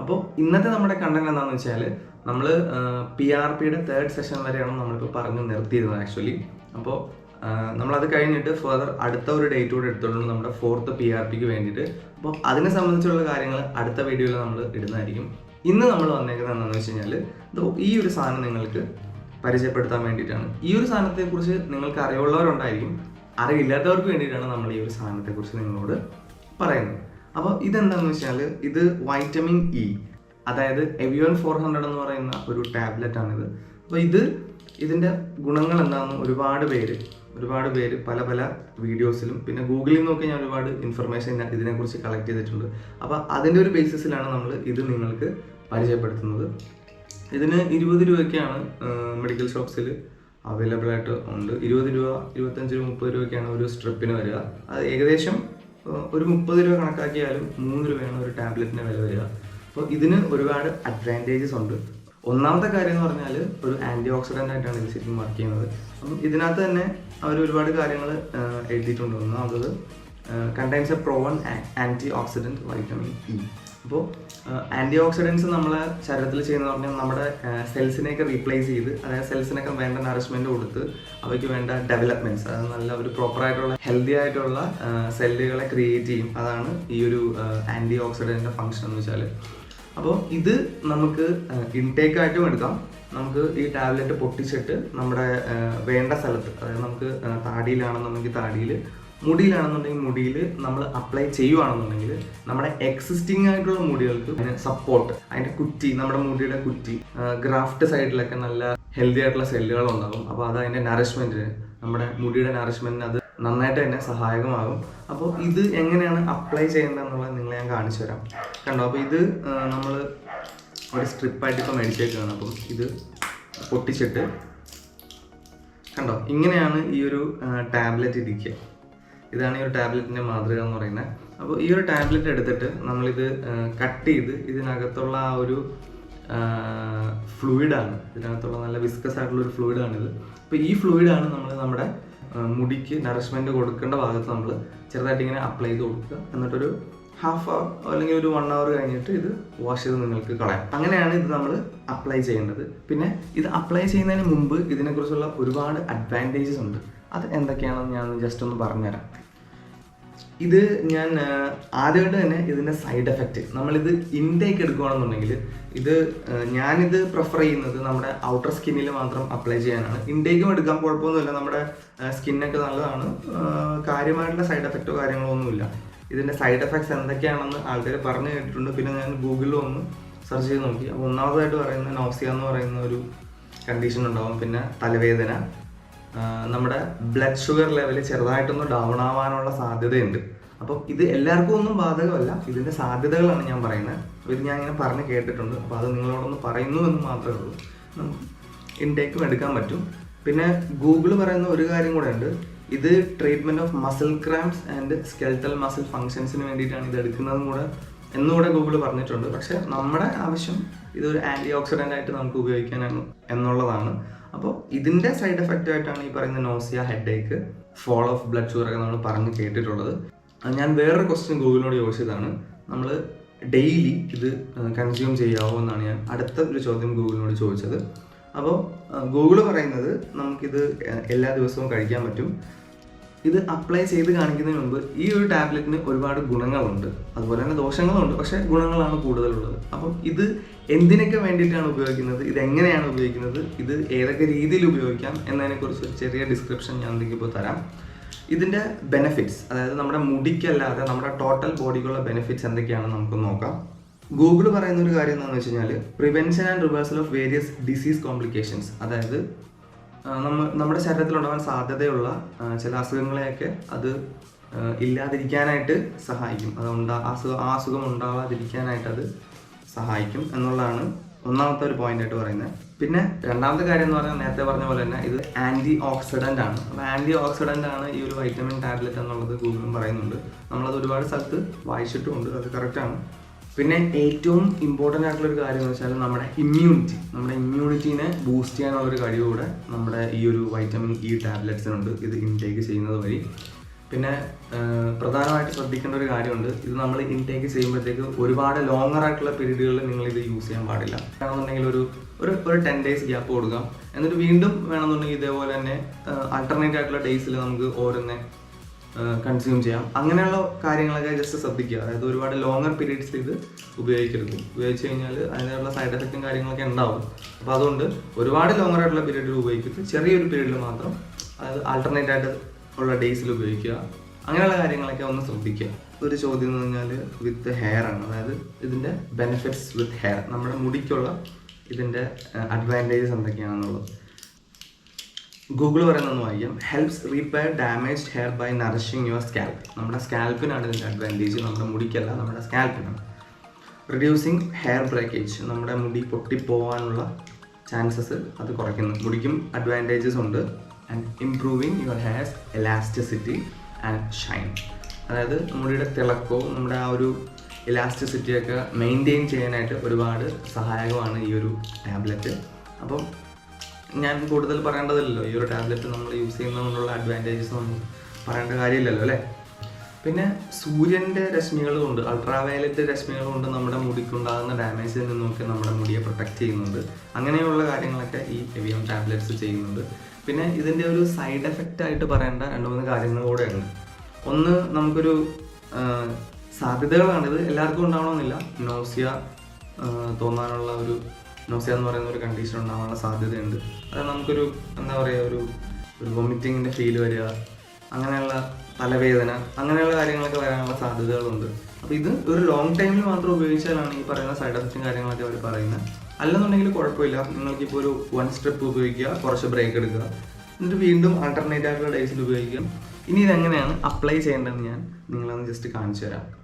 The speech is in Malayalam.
അപ്പോൾ ഇന്നത്തെ നമ്മുടെ കണ്ടന്റ് എന്താണെന്ന് വെച്ചാൽ നമ്മൾ പി ആർ പിയുടെ തേർഡ് സെഷൻ വരെയാണ് നമ്മളിപ്പോൾ പറഞ്ഞു നിർത്തിയിരുന്നത് ആക്ച്വലി അപ്പോൾ നമ്മളത് കഴിഞ്ഞിട്ട് ഫർദർ അടുത്ത ഒരു ഡേറ്റ് കൂടെ എടുത്തോണ്ട് നമ്മുടെ ഫോർത്ത് പി ആർ പിക്ക് വേണ്ടിയിട്ട്. അപ്പോൾ അതിനെ സംബന്ധിച്ചുള്ള കാര്യങ്ങൾ അടുത്ത വീഡിയോയിൽ നമ്മൾ ഇടുന്നതായിരിക്കും. ഇന്ന് നമ്മൾ വന്നേക്കുന്നത് എന്താണെന്ന് വെച്ച് കഴിഞ്ഞാൽ ഈ ഒരു സാധനം നിങ്ങൾക്ക് പരിചയപ്പെടുത്താൻ വേണ്ടിയിട്ടാണ്. ഈ ഒരു സാധനത്തെക്കുറിച്ച് നിങ്ങൾക്ക് അറിവുള്ളവരുണ്ടായിരിക്കും. അറിയില്ലാത്തവർക്ക് വേണ്ടിയിട്ടാണ് നമ്മൾ ഈ ഒരു സാധനത്തെക്കുറിച്ച് നിങ്ങളോട് പറയുന്നത്. അപ്പോൾ ഇതെന്താണെന്ന് വെച്ചാൽ ഇത് വൈറ്റമിൻ ഇ അതായത് എവിയോൺ ഫോർ ഹൺഡ്രഡ് എന്ന് പറയുന്ന ഒരു ടാബ്ലറ്റ് ആണിത്. അപ്പോൾ ഇത് ഇതിന്റെ ഗുണങ്ങൾ എന്താണെന്ന് ഒരുപാട് പേര് ഒരുപാട് പേര് പല പല വീഡിയോസിലും പിന്നെ ഗൂഗിളിൽ നോക്കി ഞാൻ ഒരുപാട് ഇൻഫർമേഷൻ ഇതിനെക്കുറിച്ച് കളക്ട് ചെയ്തിട്ടുണ്ട്. അപ്പോൾ അതിന്റെ ഒരു ബേസിസിലാണ് നമ്മൾ ഇത് നിങ്ങൾക്ക് പരിചയപ്പെടുത്തുന്നത്. ഇതിന് ഇരുപത് രൂപയ്ക്കാണ് മെഡിക്കൽ ഷോപ്സിൽ അവൈലബിൾ ആയിട്ട് ഉണ്ട്. ഇരുപത് രൂപ ഇരുപത്തഞ്ച് രൂപ മുപ്പത് രൂപയ്ക്കാണ് ഒരു സ്ട്രിപ്പിന് വരിക. അത് ഏകദേശം ഒരു മുപ്പത് രൂപ കണക്കാക്കിയാലും മൂന്ന് രൂപയാണ് ഒരു ടാബ്ലറ്റിന് വില വരിക. അപ്പോൾ ഇതിന് ഒരുപാട് അഡ്വാന്റേജസ് ഉണ്ട്. ഒന്നാമത്തെ കാര്യം എന്ന് പറഞ്ഞാൽ ഒരു ആന്റി ഓക്സിഡന്റ് ആയിട്ടാണ് ഇത് ശരിക്കും വർക്ക് ചെയ്യുന്നത്. അപ്പം ഇതിനകത്ത് തന്നെ അവർ ഒരുപാട് കാര്യങ്ങൾ എഴുതിയിട്ടുണ്ട്. ഒന്നാമത് contains a proven antioxidant vitamin E അപ്പോൾ ആന്റി ഓക്സിഡൻസ് നമ്മളെ ശരീരത്തിൽ ചെയ്യുന്ന പറഞ്ഞാൽ നമ്മുടെ സെൽസിനെയൊക്കെ റീപ്ലേസ് ചെയ്ത് അതായത് സെൽസിനൊക്കെ വേണ്ട നറിഷ്മെന്റ് കൊടുത്ത് അവയ്ക്ക് വേണ്ട ഡെവലപ്മെന്റ്സ് അത് നല്ല ഒരു പ്രോപ്പർ ആയിട്ടുള്ള ഹെൽത്തി ആയിട്ടുള്ള സെല്ലുകളെ ക്രിയേറ്റ് ചെയ്യും. അതാണ് ഈ ഒരു ആന്റി ഓക്സിഡന്റിന്റെ ഫങ്ഷൻ എന്ന് വെച്ചാൽ അപ്പോൾ ഇത് നമുക്ക് ഇൻടേക്ക് ആയിട്ടും എടുക്കാം. നമുക്ക് ഈ ടാബ്ലറ്റ് പൊട്ടിച്ചിട്ട് നമ്മുടെ വേണ്ട സ്ഥലത്ത് അതായത് നമുക്ക് താടിയിലാണെന്നുണ്ടെങ്കിൽ താടിയിൽ മുടിയിലാണെന്നുണ്ടെങ്കിൽ മുടിയിൽ നമ്മൾ അപ്ലൈ ചെയ്യുവാണെന്നുണ്ടെങ്കിൽ നമ്മുടെ എക്സിസ്റ്റിംഗ് ആയിട്ടുള്ള മുടികൾക്ക് സപ്പോർട്ട് അതിന്റെ കുറ്റി നമ്മുടെ മുടിയുടെ കുറ്റി ഗ്രാഫ്റ്റ് സൈഡിലൊക്കെ നല്ല ഹെൽത്തി ആയിട്ടുള്ള സെല്ലുകൾ ഉണ്ടാകും അപ്പോൾ അത് അതിന്റെ നറിഷ്മെന്റിന് നമ്മുടെ മുടിയുടെ നറിഷ്മെന്റിന് അത് നന്നായിട്ട് തന്നെ സഹായകമാകും. അപ്പോൾ ഇത് എങ്ങനെയാണ് അപ്ലൈ ചെയ്യേണ്ടതെന്നുള്ളത് നിങ്ങളെ ഞാൻ കാണിച്ചു തരാം. കണ്ടോ? അപ്പോൾ ഇത് നമ്മൾ ഒരു സ്ട്രിപ്പായിട്ട് ഇപ്പോൾ മേടിച്ചേക്കാണ്. അപ്പം ഇത് പൊട്ടിച്ചിട്ട് കണ്ടോ? ഇങ്ങനെയാണ് ഈ ഒരു ടാബ്ലറ്റ് ഇരിക്കുക ഇതാണ് ഈ ഒരു ടാബ്ലറ്റിന്റെ മാതൃക എന്ന് പറയുന്നത്. അപ്പോൾ ഈ ഒരു ടാബ്ലറ്റ് എടുത്തിട്ട് നമ്മളിത് കട്ട് ചെയ്ത് ഇതിനകത്തുള്ള ആ ഒരു ഫ്ലൂയിഡാണ്. ഇതിനകത്തുള്ള നല്ല വിസ്കസ് ആയിട്ടുള്ള ഒരു ഫ്ലൂയിഡാണിത്. അപ്പോൾ ഈ ഫ്ലൂയിഡാണ് നമ്മൾ നമ്മുടെ മുടിക്ക് നറിഷ്മെന്റ് കൊടുക്കേണ്ട ഭാഗത്ത് നമ്മൾ ചെറുതായിട്ട് ഇങ്ങനെ അപ്ലൈ ചെയ്ത് കൊടുക്കുക. എന്നിട്ടൊരു ഹാഫ് അവർ അല്ലെങ്കിൽ ഒരു വൺ അവർ കഴിഞ്ഞിട്ട് ഇത് വാഷ് ചെയ്ത് നിങ്ങൾക്ക് കളയാം. അങ്ങനെയാണ് ഇത് നമ്മൾ അപ്ലൈ ചെയ്യേണ്ടത് പിന്നെ ഇത് അപ്ലൈ ചെയ്യുന്നതിന് മുമ്പ് ഇതിനെക്കുറിച്ചുള്ള ഒരുപാട് അഡ്വാന്റേജസ് ഉണ്ട്. അത് എന്തൊക്കെയാണെന്ന് ഞാൻ ജസ്റ്റ് ഒന്ന് പറഞ്ഞുതരാം. ഇത് ഞാൻ ആദ്യമായിട്ട് തന്നെ ഇതിന്റെ സൈഡ് എഫക്റ്റ് നമ്മളിത് ഇൻടേക്ക് എടുക്കുകയാണെന്നുണ്ടെങ്കിൽ ഇത് ഞാനിത് പ്രിഫർ ചെയ്യുന്നത് നമ്മുടെ ഔട്ടർ സ്കിന്നിൽ മാത്രം അപ്ലൈ ചെയ്യാനാണ്. ഇൻടേക്കും എടുക്കാൻ കുഴപ്പമൊന്നുമില്ല. നമ്മുടെ സ്കിന്നൊക്കെ നല്ലതാണ്. കാര്യമായിട്ടുള്ള സൈഡ് എഫക്റ്റോ കാര്യങ്ങളോ ഒന്നുമില്ല. ഇതിന്റെ സൈഡ് എഫക്ട്സ് എന്തൊക്കെയാണെന്ന് ആൾക്കാർ പറഞ്ഞു കേട്ടിട്ടുണ്ട്. പിന്നെ ഞാൻ ഗൂഗിളിൽ ഒന്ന് സെർച്ച് ചെയ്ത് നോക്കി. അപ്പോൾ ഒന്നാമതായിട്ട് പറയുന്ന നോസിയ എന്ന് പറയുന്ന ഒരു കണ്ടീഷൻ ഉണ്ടാവും. പിന്നെ തലവേദന നമ്മുടെ ബ്ലഡ് ഷുഗർ ലെവൽ ചെറുതായിട്ടൊന്ന് ഡൗൺ ആവാനുള്ള സാധ്യതയുണ്ട്. അപ്പം ഇത് എല്ലാവർക്കും ഒന്നും ബാധകമല്ല. ഇതിന്റെ സാധ്യതകളാണ് ഞാൻ പറയുന്നത്. അപ്പോൾ ഇത് ഞാൻ ഇങ്ങനെ പറഞ്ഞ് കേട്ടിട്ടുണ്ട്. അപ്പോൾ അത് നിങ്ങളോടൊന്ന് പറയുന്നു എന്ന് മാത്രമേ ഉള്ളൂ. ഇൻടേക്കും എടുക്കാൻ പറ്റും. പിന്നെ ഗൂഗിൾ പറയുന്ന ഒരു കാര്യം കൂടെ ഉണ്ട്. ഇത് treatment of muscle cramps and skeletal muscle ഫങ്ഷൻസിന് വേണ്ടിയിട്ടാണ് ഇത് എടുക്കുന്നതും കൂടെ എന്നുകൂടെ ഗൂഗിൾ പറഞ്ഞിട്ടുണ്ട്. പക്ഷേ നമ്മുടെ ആവശ്യം ഇതൊരു ആന്റി ഓക്സിഡന്റ് ആയിട്ട് നമുക്ക് ഉപയോഗിക്കാനാണ് എന്നുള്ളതാണ്. അപ്പോൾ ഇതിന്റെ സൈഡ് എഫക്റ്റ് ആയിട്ടാണ് ഈ പറയുന്ന nausea headache fall of blood sugar ഒക്കെ നമ്മൾ പറഞ്ഞ് കേട്ടിട്ടുള്ളത്. ഞാൻ വേറൊരു ക്വസ്റ്റ്യൻ ഗൂഗിളിനോട് ചോദിച്ചതാണ്. നമ്മൾ ഡെയിലി ഇത് കൺസ്യൂം ചെയ്യാവോ എന്നാണ് ഞാൻ അടുത്ത ഒരു ചോദ്യം ഗൂഗിളിനോട് ചോദിച്ചത്. അപ്പോൾ ഗൂഗിൾ പറയുന്നത് നമുക്കിത് എല്ലാ ദിവസവും കഴിക്കാൻ പറ്റും. ഇത് അപ്ലൈ ചെയ്ത് കാണിക്കുന്നതിന് മുമ്പ് ഈ ഒരു ടാബ്ലറ്റിന് ഒരുപാട് ഗുണങ്ങളുണ്ട്. അതുപോലെ തന്നെ ദോഷങ്ങളുണ്ട്. പക്ഷെ ഗുണങ്ങളാണ് കൂടുതലുള്ളത്. അപ്പം ഇത് എന്തിനൊക്കെ വേണ്ടിയിട്ടാണ് ഉപയോഗിക്കുന്നത്? ഇത് എങ്ങനെയാണ് ഉപയോഗിക്കുന്നത്? ഇത് ഏതൊക്കെ രീതിയിൽ ഉപയോഗിക്കാം? എന്നതിനെക്കുറിച്ച് ഒരു ചെറിയ ഡിസ്ക്രിപ്ഷൻ ഞാൻ ഇപ്പോൾ തരാം. ഇതിന്റെ ബെനിഫിറ്റ്സ് അതായത് നമ്മുടെ മുടിക്കല്ലാതെ നമ്മുടെ ടോട്ടൽ ബോഡിക്കുള്ള ബെനിഫിറ്റ്സ് എന്തൊക്കെയാണെന്ന് നമുക്ക് നോക്കാം. ഗൂഗിൾ പറയുന്ന ഒരു കാര്യം എന്താണെന്ന് വെച്ച് കഴിഞ്ഞാൽ prevention and reversal of various disease complications അതായത് നമ്മുടെ ശരീരത്തിലുണ്ടാവാൻ സാധ്യതയുള്ള ചില അസുഖങ്ങളെയൊക്കെ അത് ഇല്ലാതിരിക്കാനായിട്ട് സഹായിക്കും. അത് ഉണ്ടാ അസുഖം ആ അസുഖം ഉണ്ടാവാതിരിക്കാനായിട്ട് അത് സഹായിക്കും എന്നുള്ളതാണ് ഒന്നാമത്തെ ഒരു പോയിന്റ് ആയിട്ട് പറയുന്നത്. പിന്നെ രണ്ടാമത്തെ കാര്യം എന്ന് പറഞ്ഞാൽ നേരത്തെ പറഞ്ഞ പോലെ തന്നെ ഇത് ആന്റി ഓക്സിഡന്റ് ആണ്. അപ്പോൾ ആന്റി ഓക്സിഡന്റ് ആണ് ഈ ഒരു വൈറ്റമിൻ ടാബ്ലറ്റ് എന്നുള്ളത് ഗൂഗിളും പറയുന്നുണ്ട്. നമ്മളത് ഒരുപാട് സ്ഥലത്ത് വായിച്ചിട്ടുമുണ്ട്. അത് കറക്റ്റാണ് പിന്നെ ഏറ്റവും ഇമ്പോർട്ടന്റ് ആയിട്ടുള്ള ഒരു കാര്യം എന്ന് വെച്ചാൽ നമ്മുടെ ഇമ്മ്യൂണിറ്റി നമ്മുടെ ഇമ്മ്യൂണിറ്റീനെ ബൂസ്റ്റ് ചെയ്യാനുള്ള ഒരു കഴിവ് കൂടെ നമ്മുടെ ഈ ഒരു വൈറ്റമിൻ ഇ ടാബ്ലറ്റ്സിനുണ്ട് ഇത് ഇൻടേക്ക് ചെയ്യുന്നത് വഴി. പിന്നെ പ്രധാനമായിട്ട് ശ്രദ്ധിക്കേണ്ട ഒരു കാര്യമുണ്ട്. ഇത് നമ്മൾ ഇൻടേക്ക് ചെയ്യുമ്പോഴത്തേക്ക് ഒരുപാട് ലോങ്ങർ ആയിട്ടുള്ള പീരീഡുകളിൽ നിങ്ങൾ ഇത് യൂസ് ചെയ്യാൻ പാടില്ല. വേണമെന്നുണ്ടെങ്കിൽ ഒരു ഒരു ഒരു ടെൻ ഡേയ്സ് ഗ്യാപ്പ് കൊടുക്കാം. എന്നിട്ട് വീണ്ടും വേണമെന്നുണ്ടെങ്കിൽ ഇതേപോലെ തന്നെ ആൾട്ടർനേറ്റ് ആയിട്ടുള്ള ഡേയ്സിൽ നമുക്ക് ഓരോന്നെ കൺസ്യൂം ചെയ്യാം. അങ്ങനെയുള്ള കാര്യങ്ങളൊക്കെ ജസ്റ്റ് ശ്രദ്ധിക്കുക. അതായത് ഒരുപാട് ലോങ്ങർ പീരീഡ്സിൽ ഇത് ഉപയോഗിക്കരുത്. ഉപയോഗിച്ച് കഴിഞ്ഞാൽ അതിനുള്ള സൈഡ് എഫക്റ്റും കാര്യങ്ങളൊക്കെ ഉണ്ടാവും. അപ്പോൾ അതുകൊണ്ട് ഒരുപാട് ലോങ്ങർ ആയിട്ടുള്ള പീരീഡിൽ ഉപയോഗിക്കരുത്. ചെറിയൊരു പീരീഡിൽ മാത്രം. അതായത് ആൾട്ടർനേറ്റ് ആയിട്ട് ഉള്ള ഡേയ്സിൽ ഉപയോഗിക്കുക. അങ്ങനെയുള്ള കാര്യങ്ങളൊക്കെ ഒന്ന് ശ്രദ്ധിക്കുക. ഒരു ചോദ്യം എന്ന് പറഞ്ഞാൽ വിത്ത് ഹെയർ ആണ്. അതായത് ഇതിന്റെ ബെനിഫിറ്റ്സ് വിത്ത് ഹെയർ നമ്മുടെ മുടിക്കുള്ള ഇതിന്റെ അഡ്വാന്റേജസ് എന്തൊക്കെയാണെന്നുള്ളത്. ഗൂഗിൾ പറയുന്നതെന്ന് വായിക്കാം helps repair damaged hair by nourishing your scalp നമ്മുടെ സ്കാൽപ്പിനാണ് ഇതിന്റെ അഡ്വാന്റേജ് നമ്മുടെ മുടിക്കല്ല നമ്മുടെ സ്കാൽപ്പിനാണ് റിഡ്യൂസിങ് ഹെയർ ബ്രേക്കേജ് നമ്മുടെ മുടി പൊട്ടിപ്പോവാനുള്ള ചാൻസസ് അത് കുറയ്ക്കുന്നു. മുടിക്കും അഡ്വാന്റേജസ് ഉണ്ട്. And improving your hair's elasticity and shine അതായത് മുടിയുടെ തിളക്കവും നമ്മുടെ ആ ഒരു ഇലാസ്റ്റിസിറ്റിയൊക്കെ മെയിന്റെയിൻ ചെയ്യാനായിട്ട് ഒരുപാട് സഹായകമാണ് ഈ ഒരു ടാബ്ലറ്റ് അപ്പം ഞാൻ കൂടുതൽ പറയേണ്ടതില്ലല്ലോ. ഈ ഒരു ടാബ്ലറ്റ് നമ്മൾ യൂസ് ചെയ്യുന്നതുകൊണ്ടുള്ള അഡ്വാന്റേജസ് ഒന്നും പറയേണ്ട കാര്യമില്ലല്ലോ അല്ലേ? പിന്നെ സൂര്യന്റെ രശ്മികൾ കൊണ്ട് അൾട്രാവയലറ്റ് രശ്മികൾ കൊണ്ട് നമ്മുടെ മുടിക്കുണ്ടാകുന്ന ഡാമേജിൽ നിന്നൊക്കെ നമ്മുടെ മുടിയെ പ്രൊട്ടക്റ്റ് ചെയ്യുന്നുണ്ട്. അങ്ങനെയുള്ള കാര്യങ്ങളൊക്കെ ഈ എവിയം ടാബ്ലറ്റ്സ് ചെയ്യുന്നുണ്ട്. പിന്നെ ഇതിന്റെ ഒരു സൈഡ് എഫക്റ്റ് ആയിട്ട് പറയേണ്ട രണ്ട് മൂന്ന് കാര്യങ്ങൾ കൂടെയുണ്ട്. ഒന്ന് നമുക്കൊരു സാധ്യതകളാണിത് എല്ലാവർക്കും ഉണ്ടാവണമെന്നില്ല. നോസിയ തോന്നാനുള്ള ഒരു നോസിയ എന്ന് പറയുന്ന ഒരു കണ്ടീഷൻ ഉണ്ടാവാനുള്ള സാധ്യതയുണ്ട്. അത് നമുക്കൊരു എന്താ പറയുക ഒരു ഒരു വൊമിറ്റിങ്ങിന്റെ ഫീൽ വരിക അങ്ങനെയുള്ള തലവേദന അങ്ങനെയുള്ള കാര്യങ്ങളൊക്കെ വരാനുള്ള സാധ്യതകളുണ്ട്. അപ്പോൾ ഇത് ഒരു ലോങ് ടൈമിൽ മാത്രം ഉപയോഗിച്ചാലാണ് ഈ പറയുന്ന സൈഡ് എഫക്റ്റും കാര്യങ്ങളൊക്കെ അവർ പറയുന്നത്. അല്ലെന്നുണ്ടെങ്കിൽ കുഴപ്പമില്ല. നിങ്ങൾക്കിപ്പോൾ ഒരു വൺ സ്ട്രിപ്പ് ഉപയോഗിക്കുക കുറച്ച് ബ്രേക്ക് എടുക്കുക. എന്നിട്ട് വീണ്ടും ആൾട്ടർനേറ്റ് ആയിട്ടുള്ള ഡേയ്സിൽ ഉപയോഗിക്കുക. ഇനി ഇതെങ്ങനെയാണ് അപ്ലൈ ചെയ്യേണ്ടതെന്ന് ഞാൻ നിങ്ങളൊന്ന് ജസ്റ്റ് കാണിച്ചു തരാം.